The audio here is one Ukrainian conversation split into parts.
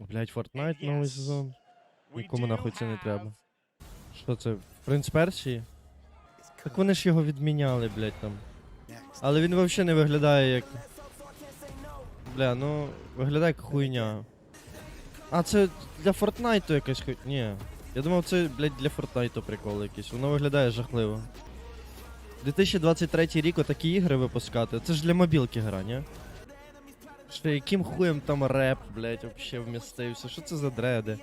Блять, Fortnite новий сезон. Нікому нахуй це не треба. Що це? Принц Персії? Так вони ж його відміняли, блять, там. Але він взагалі не виглядає як. Бля, ну виглядає як хуйня. А, це для Фортнайту якась хуй. Ні. Я думав, це, блядь, для Фортнайту прикол якийсь. Воно виглядає жахливо. 2023 рік отакі ігри випускати. Це ж для мобілки гра, ні? Що яким хуєм там реп, блядь, вообще вмістився? Що це за дреди?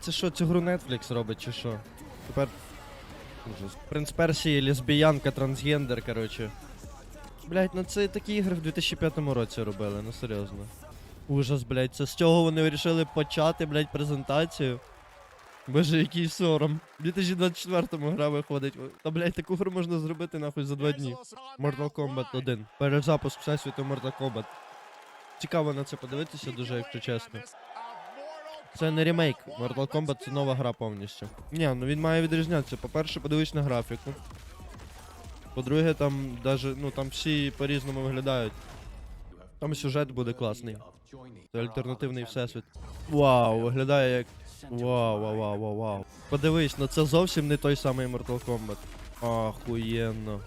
Це що, цю гру Netflix робить чи що? Тепер. Ужас. Принц Персії, лесбіянка, трансгендер, коротше. Блять, ну це такі ігри в 2005 році робили, ну серйозно. Ужас, блять, це з цього вони вирішили почати, блять, презентацію. Боже, який сором. В 2024-му гра виходить. Та, блять, таку гру можна зробити нахуй за два дні. Mortal Kombat 1. Перезапуск всесвіту Mortal Kombat. Цікаво на це подивитися дуже, якщо чесно. Це не ремейк. Mortal Kombat це нова гра повністю. Ні, ну він має відрізнятися. По-перше, подивись на графіку. По-друге, там даже, ну там всі по-різному виглядають. Там сюжет буде класний. Це альтернативний всесвіт. Вау, виглядає як. Вау, вау, вау, вау, вау. Подивись, ну це зовсім не той самий Mortal Kombat. Охуєнно.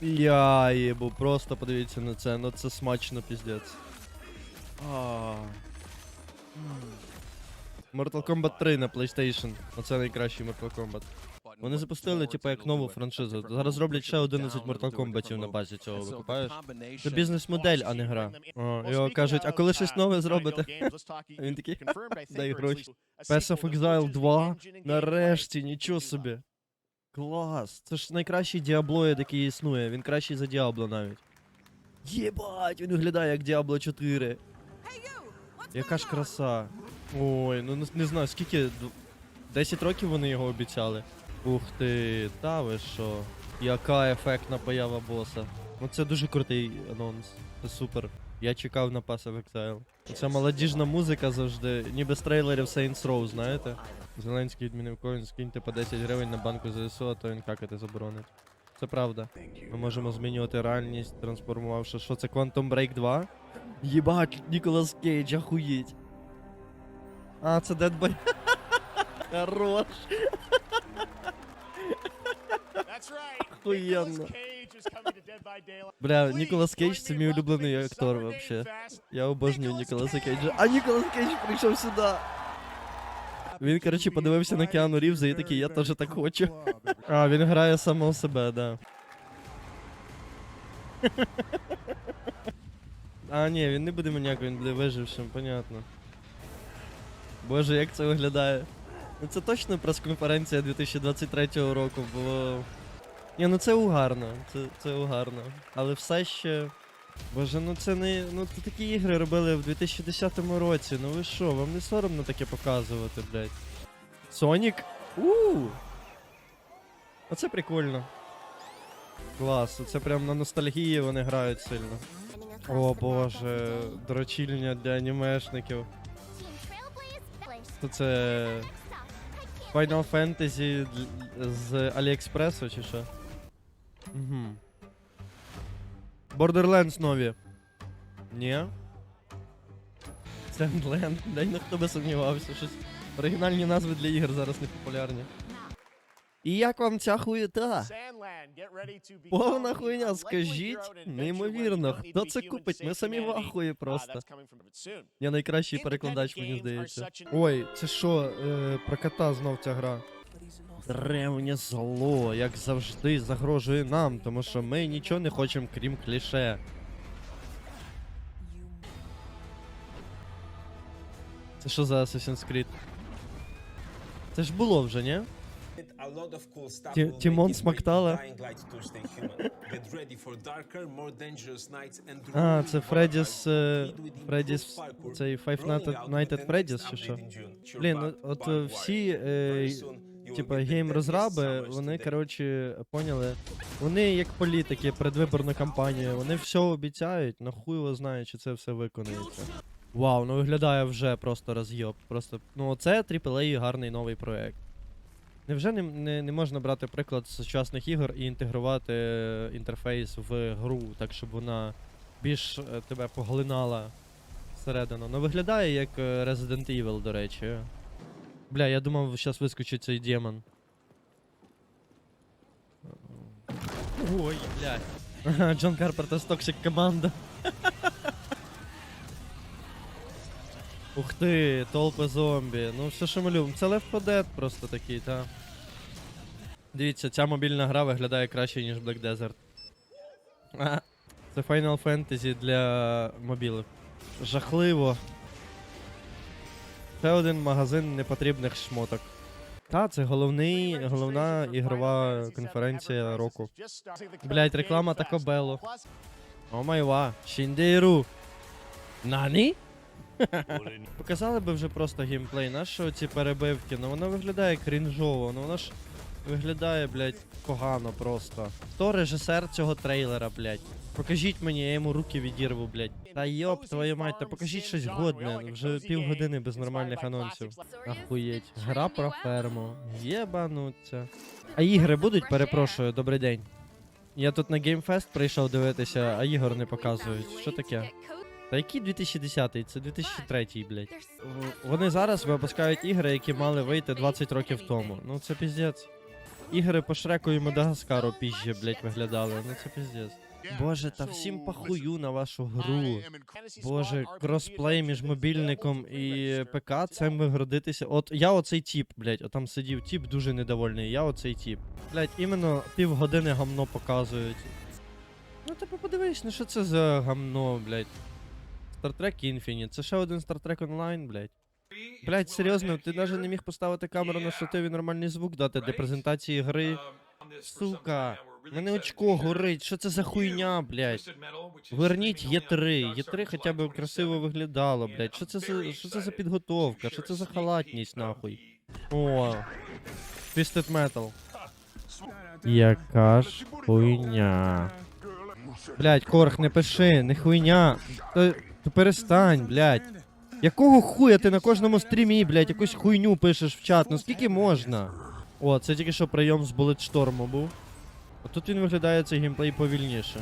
Я їбу, просто подивіться на це, ну це смачно піздець. Mortal Kombat 3 на PlayStation. Оце найкращий Mortal Kombat. Вони запустили, типу, як нову франшизу. Зараз роблять ще 11 Mortal Kombatів на базі цього, викупаєш? Це бізнес-модель, а не гра. О, його кажуть, а коли щось нове зробите? Він такий, дай гроші. Pass of Exile 2? Нарешті, нічого собі. Клас. Це ж найкращий діаблоїд, який існує. Він кращий за Діабло навіть. Єбать, він виглядає як Діабло 4. Яка ж краса. Ой, ну не, знаю, скільки. 10 років вони його обіцяли. Ух ти, та ви що. Яка ефектна поява боса. Ну це дуже крутий анонс. Це супер. Я чекав на Pass of Exile. Це молодіжна музика завжди, ніби з трейлерів Saints Row, знаєте? Зеленський відмінив коін, скиньте по 10 гривень на банку ЗСУ, а то він какати заборонить. Це правда. Ми можемо змінювати реальність, трансформувавши. Що це Quantum Break 2? Єбать, Ніколас Кейдж, ахуєть. А, це Dead by... Хорош. Охуєнно. Бля, Ніколас Кейдж це мій улюблений актор вообще. Я обожнюю Ніколаса Кейджа. А Ніколас Кейдж прийшов сюди. Він, коротше, подивився на Кіану Рівза і такий, я теж так хочу. А, він грає самого себе, да. А, ні, він не буде маніяком, він буде вижившим, понятно. Боже, як це виглядає. Ну це точно прес-конференція 2023 року, бо. Ні, ну це угарно, це, це угарно. Але все ще. Боже, ну це не. Ну це такі ігри робили в 2010 році. Ну ви що, вам не соромно таке показувати, блядь? Сонік? Ууу! Оце прикольно. Клас, це прям на ностальгії вони грають сильно. О боже, дрочільня для анімешників. То це Final Fantasy з Аліекспресу чи що? Угу. Borderlands нові. Ні. Sandland. Дай ну хто би сумнівався. Щось. Оригінальні назви для ігор зараз не популярні. І як вам ця хуєта? Повна хуйня, скажіть. Неймовірно, хто це купить? Ми самі в ахуї просто. Я найкращий перекладач, мені здається. Ой, це що, е, про кота знов ця гра. Древнє зло, як завжди, загрожує нам, тому що ми нічого не хочемо, крім кліше. Це що за Assassin's Creed? Це ж було вже, ні? Тімон Смактала. А, це Фреддіс, е, Фреддіс, цей Five Nights at Freddy's чи що? Блін, от е, всі, е, типа, гейм-розраби, вони, коротше, поняли, вони як політики, предвиборна кампанія, вони все обіцяють, но хуй його знає, чи це все виконується. Вау, ну виглядає вже просто роз'єб. Просто, ну це AAA гарний новий проект. Невже не, не, не можна брати приклад з сучасних ігор і інтегрувати е, інтерфейс в гру, так щоб вона більш е, тебе поглинала всередину. Ну виглядає як е, Resident Evil, до речі. Бля, я думав, зараз вискочить цей демон. Ой, блядь. Джон Карпентер з Toxic команда. Ух ти, толпи зомбі. Ну все, що ми любимо. Це Left 4 Dead просто такий, та. Дивіться, ця мобільна гра виглядає краще, ніж Black Desert. А, Це Final Fantasy для мобілок. Жахливо. Ще один магазин непотрібних шмоток. Та, це головний, головна ігрова конференція року. Блять, реклама Taco. О майва, Шіндейру. Нані? Показали би вже просто геймплей, нащо ці перебивки? Ну воно виглядає крінжово, ну воно ж виглядає, блядь, погано просто. Хто режисер цього трейлера, блядь? Покажіть мені, я йому руки відірву, блядь. Та йоп, твою мать, та покажіть щось годне. Вже півгодини без нормальних анонсів. Ахуєть. Гра про ферму. Єбануться. А ігри будуть? Перепрошую, добрий день. Я тут на GameFest прийшов дивитися, а ігор не показують. Що таке? Та який 2010-й? Це 2003-й, блядь. Вони зараз випускають ігри, які мали вийти 20 років тому. Ну це піздець. Ігри по Шреку і Мадагаскару пізже, блядь, виглядали. Ну це піздець. Боже, та всім похую на вашу гру. Боже, кросплей між мобільником і ПК, це міг родитися. От я оцей тіп, блядь, от там сидів тіп дуже недовольний. Я оцей тіп. Блядь, іменно півгодини гамно показують. Ну типу подивись, ну що це за гамно, блядь. Star Trek Infinite, це ще один Star Trek Online, блядь. Блядь, серйозно, ти навіть не міг поставити камеру на штатив нормальний звук дати для презентації гри. Сука, мене очко горить, що це за хуйня, блядь? Верніть Є3, Є3 хоча б красиво виглядало, блядь. Що це за що це за підготовка? Що це за халатність, нахуй? О, Twisted Metal. Яка ж хуйня. Блядь, Корх, не пиши, не хуйня. Та перестань, блядь. Якого хуя ти на кожному стрімі, блядь, якусь хуйню пишеш в чат? Ну скільки можна? О, це тільки що прийом з Bulletstorm був. А тут він виглядає цей геймплей повільніше.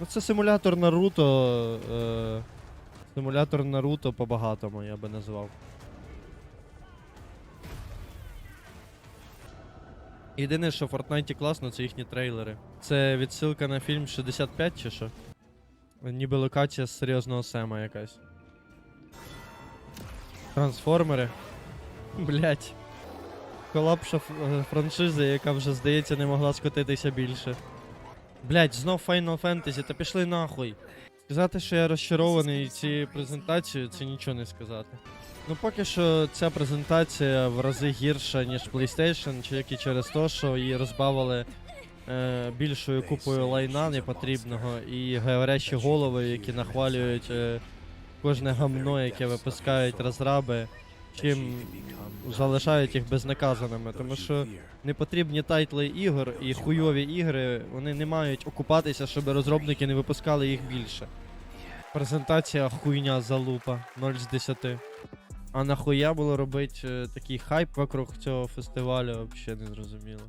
Ну це симулятор Наруто. Е, симулятор Наруто по-багатому, я би назвав. Єдине, що в Fortnite класно, це їхні трейлери. Це відсилка на фільм 65 чи що? Ніби локація з серйозного сема якась. Трансформери. Блять. Колапша е, франшизи, яка вже, здається, не могла скотитися більше. Блять, знов Final Fantasy, та пішли нахуй. Сказати, що я розчарований цією презентацією, це нічого не сказати. Ну, поки що ця презентація в рази гірша, ніж PlayStation, тільки через те, що її розбавили е, більшою купою лайна непотрібного і говорящі голови, які нахвалюють е, кожне гамно, яке випускають розраби, чим залишають їх безнаказаними. Тому що непотрібні тайтли ігор і хуйові ігри, вони не мають окупатися, щоб розробники не випускали їх більше. Презентація хуйня залупа 0 з 10. А нахуя було робити е, такий хайп вокруг цього фестивалю, взагалі не зрозуміло.